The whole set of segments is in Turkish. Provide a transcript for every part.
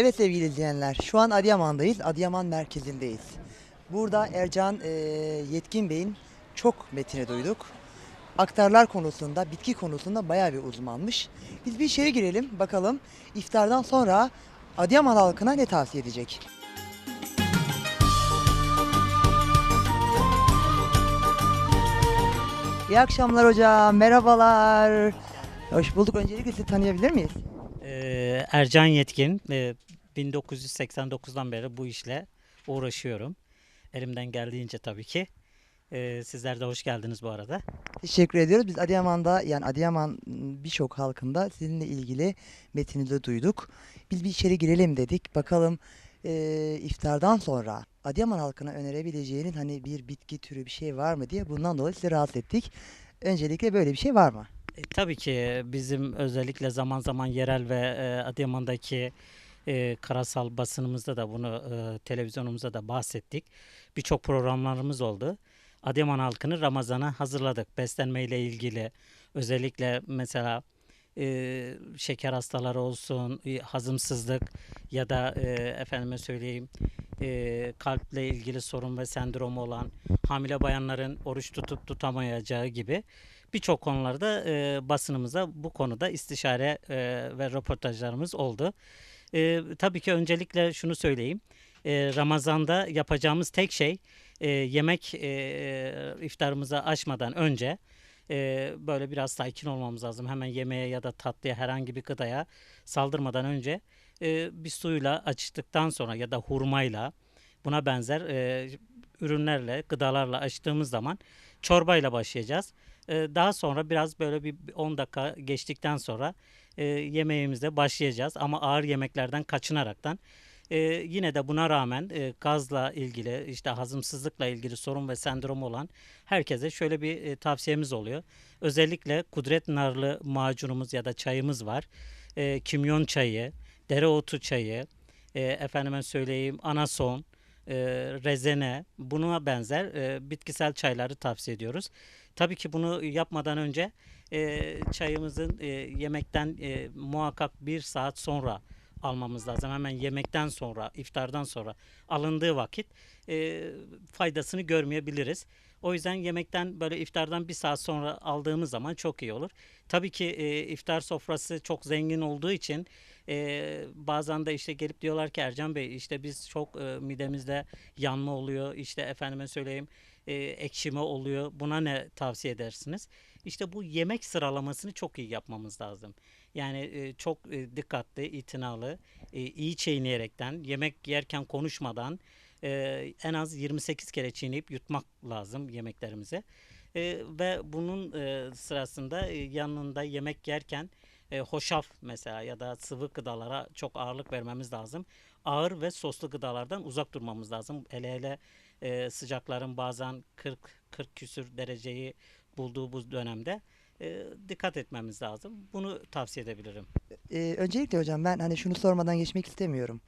Evet sevgili izleyenler, şu an Adıyaman'dayız. Adıyaman merkezindeyiz. Burada Ercan e, Yetkin Bey'in çok metini duyduk. Aktarlar konusunda, bitki konusunda bayağı bir uzmanmış. Biz bir içeri girelim, bakalım iftardan sonra Adıyaman halkına ne tavsiye edecek? İyi akşamlar hocam, merhabalar. Hoş bulduk. Öncelikle sizi tanıyabilir miyiz? Ee, Ercan Yetkin. Ee, 1989'dan beri bu işle uğraşıyorum. Elimden geldiğince tabii ki. Ee, sizler de hoş geldiniz bu arada. Teşekkür ediyoruz. Biz Adıyaman'da yani Adıyaman birçok halkında sizinle ilgili metini de duyduk. Biz bir içeri girelim dedik. Bakalım eee, iftardan sonra Adıyaman halkına önerebileceğiniz hani bir bitki türü bir şey var mı diye bundan dolayı sizi rahatsız ettik. Öncelikle böyle bir şey var mı? E, tabii ki bizim özellikle zaman zaman yerel ve e, Adıyaman'daki e, karasal basınımızda da bunu e, televizyonumuzda da bahsettik. Birçok programlarımız oldu. Adıyaman halkını Ramazan'a hazırladık. Beslenme ile ilgili özellikle mesela e, şeker hastaları olsun, e, hazımsızlık ya da e, efendime söyleyeyim e, kalple ilgili sorun ve sendromu olan hamile bayanların oruç tutup tutamayacağı gibi birçok konularda e, basınımıza bu konuda istişare e, ve röportajlarımız oldu. E, tabii ki öncelikle şunu söyleyeyim. E, Ramazan'da yapacağımız tek şey e, yemek e, iftarımızı açmadan önce e, böyle biraz sakin olmamız lazım. Hemen yemeğe ya da tatlıya herhangi bir gıdaya saldırmadan önce e, bir suyla açtıktan sonra ya da hurmayla buna benzer e, ürünlerle, gıdalarla açtığımız zaman çorbayla başlayacağız. E, daha sonra biraz böyle bir 10 dakika geçtikten sonra e, yemeğimize başlayacağız. Ama ağır yemeklerden kaçınaraktan e, yine de buna rağmen e, gazla ilgili işte hazımsızlıkla ilgili sorun ve sendrom olan herkese şöyle bir e, tavsiyemiz oluyor. Özellikle kudret narlı macunumuz ya da çayımız var. E, kimyon çayı, dereotu çayı, e, efendime söyleyeyim anason, e, rezene buna benzer e, bitkisel çayları tavsiye ediyoruz. Tabii ki bunu yapmadan önce e, çayımızın yemekten muhakkak bir saat sonra almamız lazım. Hemen yemekten sonra, iftardan sonra alındığı vakit faydasını görmeyebiliriz. O yüzden yemekten böyle iftardan bir saat sonra aldığımız zaman çok iyi olur. Tabii ki e, iftar sofrası çok zengin olduğu için e, bazen de işte gelip diyorlar ki Ercan Bey işte biz çok e, midemizde yanma oluyor. İşte efendime söyleyeyim e, ekşime oluyor. Buna ne tavsiye edersiniz? İşte bu yemek sıralamasını çok iyi yapmamız lazım. Yani e, çok e, dikkatli, itinalı, e, iyi çiğneyerekten, yemek yerken konuşmadan e, en az 28 kere çiğneyip yutmak lazım yemeklerimizi. E, ve bunun e, sırasında e, yanında yemek yerken e, hoşaf mesela ya da sıvı gıdalara çok ağırlık vermemiz lazım. Ağır ve soslu gıdalardan uzak durmamız lazım. Hele hele e, sıcakların bazen 40 40 küsür dereceyi bulduğu bu dönemde e, dikkat etmemiz lazım. Bunu tavsiye edebilirim. Ee, öncelikle hocam ben hani şunu sormadan geçmek istemiyorum.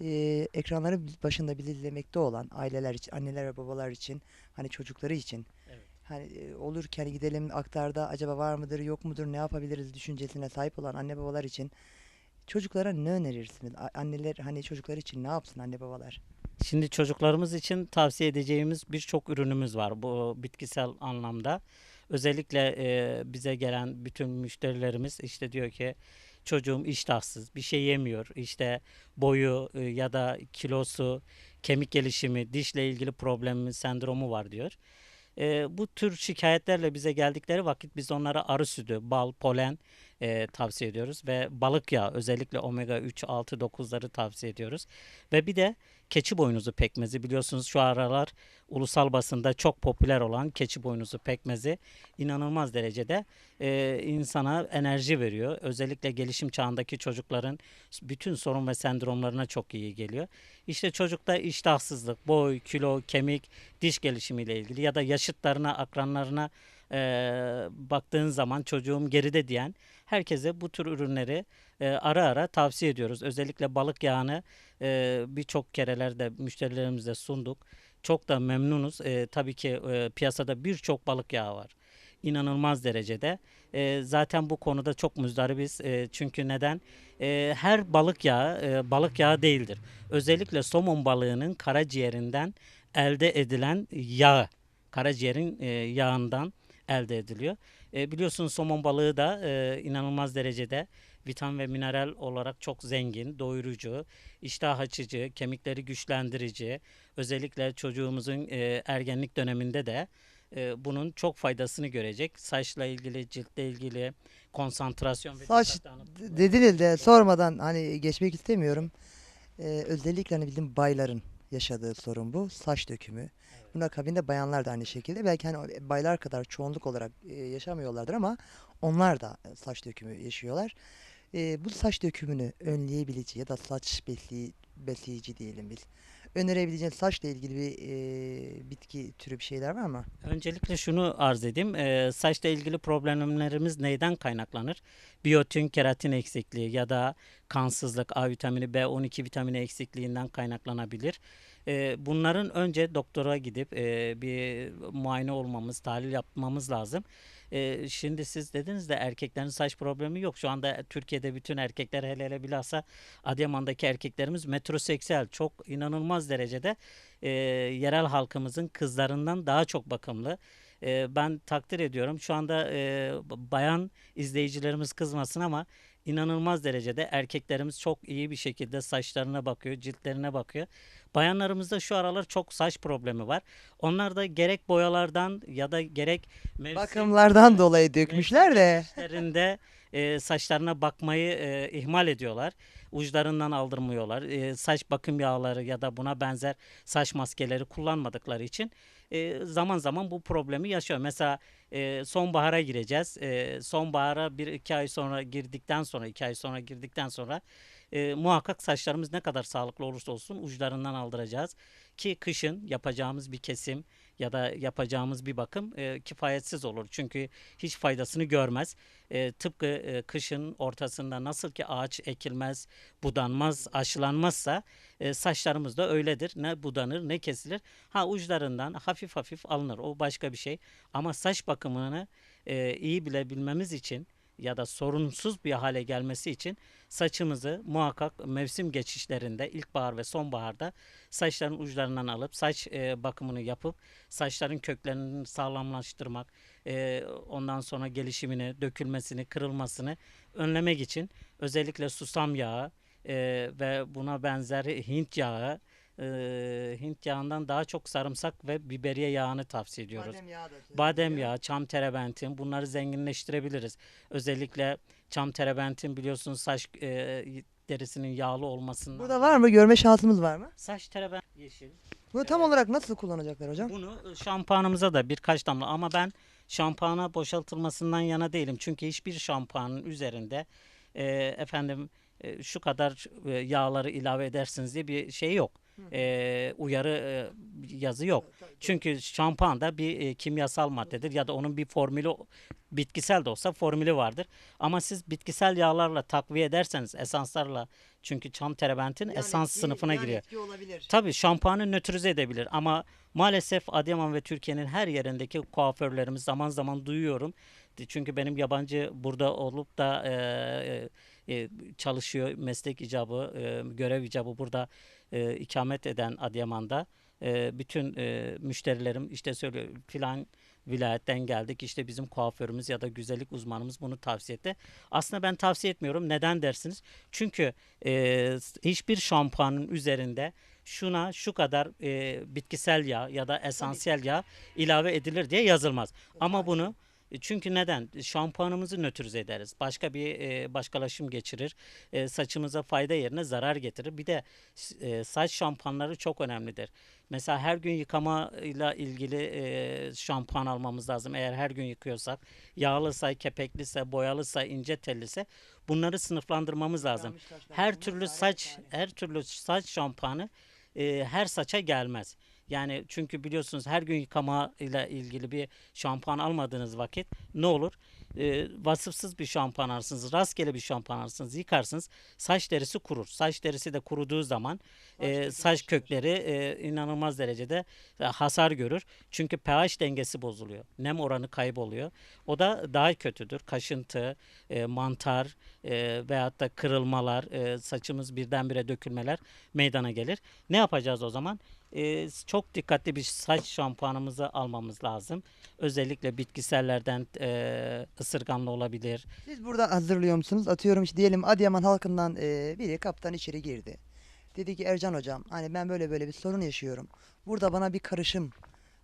Ee, ekranları başında bizi izlemekte olan aileler için, anneler ve babalar için, hani çocukları için. Evet. Hani e, olur ki hani gidelim aktarda acaba var mıdır yok mudur ne yapabiliriz düşüncesine sahip olan anne babalar için çocuklara ne önerirsiniz? Anneler hani çocuklar için ne yapsın anne babalar? Şimdi çocuklarımız için tavsiye edeceğimiz birçok ürünümüz var bu bitkisel anlamda. Özellikle e, bize gelen bütün müşterilerimiz işte diyor ki çocuğum iştahsız, bir şey yemiyor. İşte boyu e, ya da kilosu, kemik gelişimi, dişle ilgili problemi, sendromu var diyor. E, bu tür şikayetlerle bize geldikleri vakit biz onlara arı sütü, bal, polen e, tavsiye ediyoruz ve balık yağı özellikle omega 3, 6, 9'ları tavsiye ediyoruz. Ve bir de keçi boynuzu pekmezi biliyorsunuz şu aralar ulusal basında çok popüler olan keçi boynuzu pekmezi inanılmaz derecede e, insana enerji veriyor. Özellikle gelişim çağındaki çocukların bütün sorun ve sendromlarına çok iyi geliyor. İşte çocukta iştahsızlık, boy, kilo, kemik, diş gelişimiyle ilgili ya da yaşıtlarına, akranlarına e, baktığın zaman çocuğum geride diyen herkese bu tür ürünleri e, ara ara tavsiye ediyoruz. Özellikle balık yağını e, birçok kerelerde müşterilerimize sunduk. Çok da memnunuz. E, tabii ki e, piyasada birçok balık yağı var. İnanılmaz derecede. E, zaten bu konuda çok muzdaribiz. E, çünkü neden? e, her balık yağı e, balık yağı değildir. Özellikle somon balığının karaciğerinden elde edilen yağı, karaciğerin e, yağından elde ediliyor. E, biliyorsunuz somon balığı da e, inanılmaz derecede vitamin ve mineral olarak çok zengin, doyurucu, iştah açıcı, kemikleri güçlendirici. Özellikle çocuğumuzun e, ergenlik döneminde de e, bunun çok faydasını görecek. Saçla ilgili, ciltle ilgili, konsantrasyon ve Saç Dediniz de sormadan hani geçmek istemiyorum. Ee, özellikle hani bildiğim bayların yaşadığı sorun bu. Saç dökümü. Bunun akabinde bayanlar da aynı şekilde. Belki hani baylar kadar çoğunluk olarak e, yaşamıyorlardır ama onlar da e, saç dökümü yaşıyorlar. E, bu saç dökümünü önleyebilici ya da saç besleyici, besleyici diyelim biz. Önerebileceğin saçla ilgili bir e, bitki türü bir şeyler var mı? Öncelikle şunu arz edeyim. Ee, saçla ilgili problemlerimiz neyden kaynaklanır? Biyotin, keratin eksikliği ya da kansızlık, A vitamini, B12 vitamini eksikliğinden kaynaklanabilir. Ee, bunların önce doktora gidip e, bir muayene olmamız, tahlil yapmamız lazım. Şimdi siz dediniz de erkeklerin saç problemi yok. Şu anda Türkiye'de bütün erkekler hele hele bilhassa Adıyaman'daki erkeklerimiz metroseksüel. Çok inanılmaz derecede e, yerel halkımızın kızlarından daha çok bakımlı. E, ben takdir ediyorum. Şu anda e, bayan izleyicilerimiz kızmasın ama inanılmaz derecede erkeklerimiz çok iyi bir şekilde saçlarına bakıyor, ciltlerine bakıyor. Bayanlarımızda şu aralar çok saç problemi var. Onlar da gerek boyalardan ya da gerek mevsim Bakımlardan dolayı dökmüşler de. işlerinde e, saçlarına bakmayı e, ihmal ediyorlar. Uçlarından aldırmıyorlar. E, saç bakım yağları ya da buna benzer saç maskeleri kullanmadıkları için e, zaman zaman bu problemi yaşıyor. Mesela e, sonbahara gireceğiz. E, sonbahara bir iki ay sonra girdikten sonra iki ay sonra girdikten sonra e, muhakkak saçlarımız ne kadar sağlıklı olursa olsun uçlarından aldıracağız. Ki kışın yapacağımız bir kesim ya da yapacağımız bir bakım e, kifayetsiz olur. Çünkü hiç faydasını görmez. E, tıpkı e, kışın ortasında nasıl ki ağaç ekilmez, budanmaz, aşılanmazsa e, saçlarımız da öyledir. Ne budanır ne kesilir. Ha uçlarından hafif hafif alınır. O başka bir şey. Ama saç bakımını e, iyi bilebilmemiz için ya da sorunsuz bir hale gelmesi için saçımızı muhakkak mevsim geçişlerinde ilkbahar ve sonbaharda saçların uçlarından alıp saç e, bakımını yapıp saçların köklerini sağlamlaştırmak, e, ondan sonra gelişimini, dökülmesini, kırılmasını önlemek için özellikle susam yağı e, ve buna benzer Hint yağı, e, Hint yağından daha çok sarımsak ve biberiye yağını tavsiye ediyoruz. Badem yağı da Badem yağı, çam terebentin bunları zenginleştirebiliriz. Özellikle çam terebentin biliyorsunuz saç e, derisinin yağlı olmasından. Burada var mı? Görme şansımız var mı? Saç terebent yeşil. Bunu tam olarak nasıl kullanacaklar hocam? Bunu şampuanımıza da birkaç damla ama ben şampuana boşaltılmasından yana değilim. Çünkü hiçbir şampuanın üzerinde e, efendim e, şu kadar e, yağları ilave edersiniz diye bir şey yok. E, uyarı e, yazı yok. Çünkü şampuan da bir e, kimyasal maddedir ya da onun bir formülü bitkisel de olsa formülü vardır. Ama siz bitkisel yağlarla takviye ederseniz esanslarla çünkü çam terebentin esans sınıfına giriyor. olabilir. Tabii şampuanı nötrize edebilir ama maalesef Adıyaman ve Türkiye'nin her yerindeki kuaförlerimiz zaman zaman duyuyorum. Çünkü benim yabancı burada olup da e, e, çalışıyor meslek icabı, e, görev icabı burada e, ikamet eden Adıyaman'da e, bütün e, müşterilerim işte söylüyor filan vilayetten geldik işte bizim kuaförümüz ya da güzellik uzmanımız bunu tavsiye etti. Aslında ben tavsiye etmiyorum. Neden dersiniz? Çünkü e, hiçbir şampuanın üzerinde şuna şu kadar e, bitkisel yağ ya da esansiyel yağ ilave edilir diye yazılmaz. Ama bunu çünkü neden? Şampuanımızı nötrize ederiz. Başka bir e, başkalaşım geçirir. E, saçımıza fayda yerine zarar getirir. Bir de e, saç şampuanları çok önemlidir. Mesela her gün yıkamayla ilgili e, şampuan almamız lazım. Eğer her gün yıkıyorsak, yağlıysa, kepekliyse, boyalıysa, ince telliyse bunları sınıflandırmamız lazım. Her türlü saç, her türlü saç şampuanı e, her saça gelmez. Yani çünkü biliyorsunuz her gün yıkama ile ilgili bir şampuan almadığınız vakit ne olur? e, vasıfsız bir şampuan alırsınız, rastgele bir şampuan alırsınız, yıkarsınız. Saç derisi kurur. Saç derisi de kuruduğu zaman e, saç kökleri e, inanılmaz derecede e, hasar görür. Çünkü pH dengesi bozuluyor. Nem oranı kayboluyor. O da daha kötüdür. Kaşıntı, e, mantar e, veyahut da kırılmalar, e, saçımız birdenbire dökülmeler meydana gelir. Ne yapacağız o zaman? E, çok dikkatli bir saç şampuanımızı almamız lazım. Özellikle bitkisellerden e, ısırganlı olabilir. Siz burada hazırlıyor musunuz? Atıyorum işte diyelim Adıyaman halkından e, biri kaptan içeri girdi. Dedi ki Ercan hocam hani ben böyle böyle bir sorun yaşıyorum. Burada bana bir karışım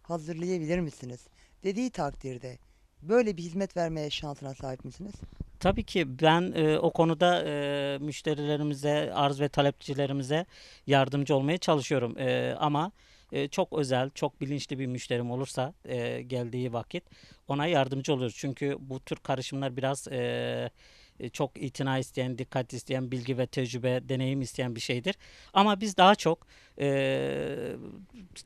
hazırlayabilir misiniz? Dediği takdirde böyle bir hizmet vermeye şansına sahip misiniz? Tabii ki ben e, o konuda e, müşterilerimize, arz ve talepçilerimize yardımcı olmaya çalışıyorum. E, ama e, çok özel, çok bilinçli bir müşterim olursa e, geldiği vakit ona yardımcı oluyoruz. Çünkü bu tür karışımlar biraz e, e, çok itina isteyen, dikkat isteyen, bilgi ve tecrübe, deneyim isteyen bir şeydir. Ama biz daha çok e,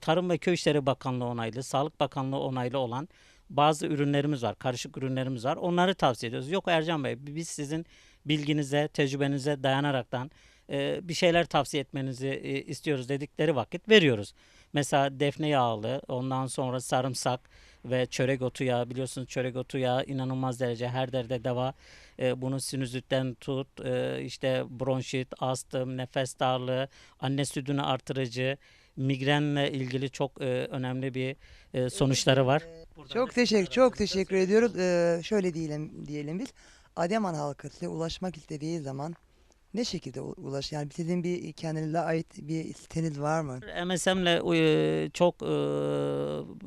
Tarım ve Köy İşleri Bakanlığı onaylı, Sağlık Bakanlığı onaylı olan bazı ürünlerimiz var, karışık ürünlerimiz var. Onları tavsiye ediyoruz. Yok Ercan Bey, biz sizin bilginize, tecrübenize dayanaraktan e, bir şeyler tavsiye etmenizi e, istiyoruz dedikleri vakit veriyoruz. Mesela defne yağlı, ondan sonra sarımsak ve çörek otu yağı biliyorsunuz çörek otu yağı inanılmaz derece her derde deva. E, bunu sinüzitten tut, e, işte bronşit, astım, nefes darlığı, anne sütünü artırıcı, migrenle ilgili çok e, önemli bir e, sonuçları var. Çok teşekkür çok teşekkür ediyoruz. Ee, şöyle diyelim diyelim biz. Adıyaman halkı size ulaşmak istediği zaman ne şekilde u- ulaş? Yani sizin bir kendinize ait bir siteniz var mı? MSM'le e, çok e,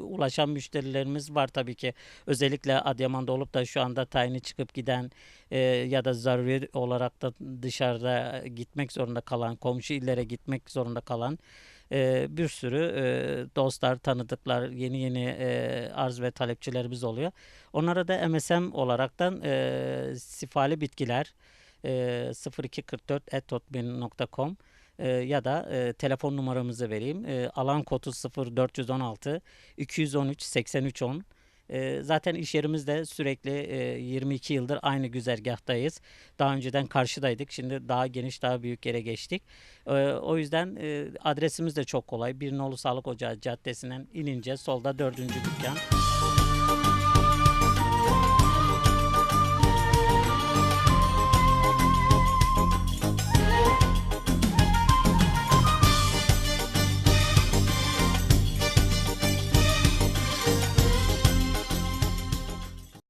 ulaşan müşterilerimiz var tabii ki. Özellikle Adıyaman'da olup da şu anda tayini çıkıp giden e, ya da zaruri olarak da dışarıda gitmek zorunda kalan, komşu illere gitmek zorunda kalan e, bir sürü e, dostlar, tanıdıklar, yeni yeni e, arz ve talepçilerimiz oluyor. Onlara da MSM olaraktan e, sifali bitkiler e, 0244 e, ya da e, telefon numaramızı vereyim. E, alan kodu 0416 213 8310. E, zaten iş yerimizde sürekli e, 22 yıldır aynı güzergahtayız. Daha önceden karşıdaydık. Şimdi daha geniş, daha büyük yere geçtik. E, o yüzden e, adresimiz de çok kolay. Bir Nolu Sağlık Ocağı Caddesi'nden inince solda dördüncü dükkan.